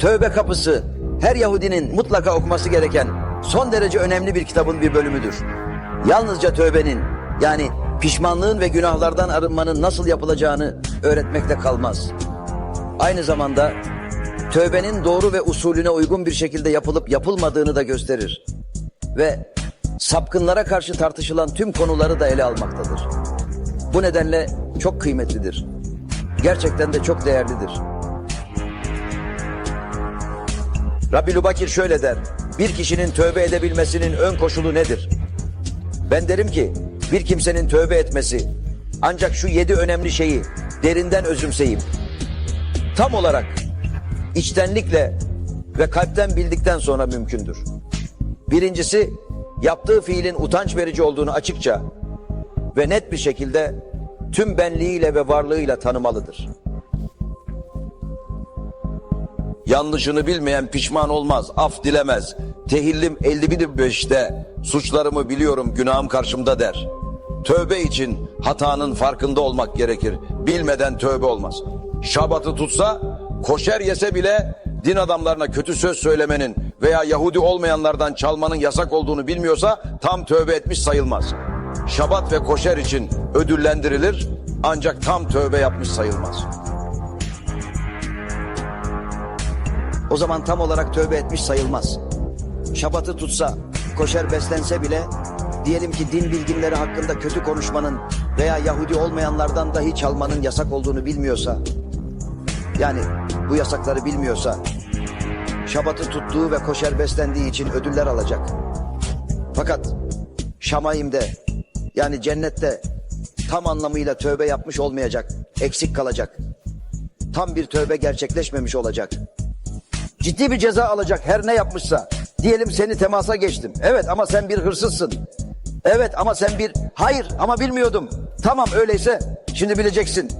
Tövbe kapısı her Yahudinin mutlaka okuması gereken son derece önemli bir kitabın bir bölümüdür. Yalnızca tövbenin yani pişmanlığın ve günahlardan arınmanın nasıl yapılacağını öğretmekte kalmaz. Aynı zamanda tövbenin doğru ve usulüne uygun bir şekilde yapılıp yapılmadığını da gösterir. Ve sapkınlara karşı tartışılan tüm konuları da ele almaktadır. Bu nedenle çok kıymetlidir. Gerçekten de çok değerlidir. Rabbi Lubakir şöyle der. Bir kişinin tövbe edebilmesinin ön koşulu nedir? Ben derim ki bir kimsenin tövbe etmesi ancak şu yedi önemli şeyi derinden özümseyip tam olarak içtenlikle ve kalpten bildikten sonra mümkündür. Birincisi yaptığı fiilin utanç verici olduğunu açıkça ve net bir şekilde tüm benliğiyle ve varlığıyla tanımalıdır. Yanlışını bilmeyen pişman olmaz, af dilemez. Tehillim 51.5'te suçlarımı biliyorum günahım karşımda der. Tövbe için hatanın farkında olmak gerekir. Bilmeden tövbe olmaz. Şabatı tutsa, koşer yese bile din adamlarına kötü söz söylemenin veya Yahudi olmayanlardan çalmanın yasak olduğunu bilmiyorsa tam tövbe etmiş sayılmaz. Şabat ve koşer için ödüllendirilir ancak tam tövbe yapmış sayılmaz. O zaman tam olarak tövbe etmiş sayılmaz. Şabatı tutsa, koşer beslense bile diyelim ki din bilginleri hakkında kötü konuşmanın veya Yahudi olmayanlardan dahi çalmanın yasak olduğunu bilmiyorsa yani bu yasakları bilmiyorsa Şabatı tuttuğu ve koşer beslendiği için ödüller alacak. Fakat Şamayim'de yani cennette tam anlamıyla tövbe yapmış olmayacak, eksik kalacak. Tam bir tövbe gerçekleşmemiş olacak. Ciddi bir ceza alacak her ne yapmışsa. Diyelim seni temasa geçtim. Evet ama sen bir hırsızsın. Evet ama sen bir... Hayır ama bilmiyordum. Tamam öyleyse şimdi bileceksin.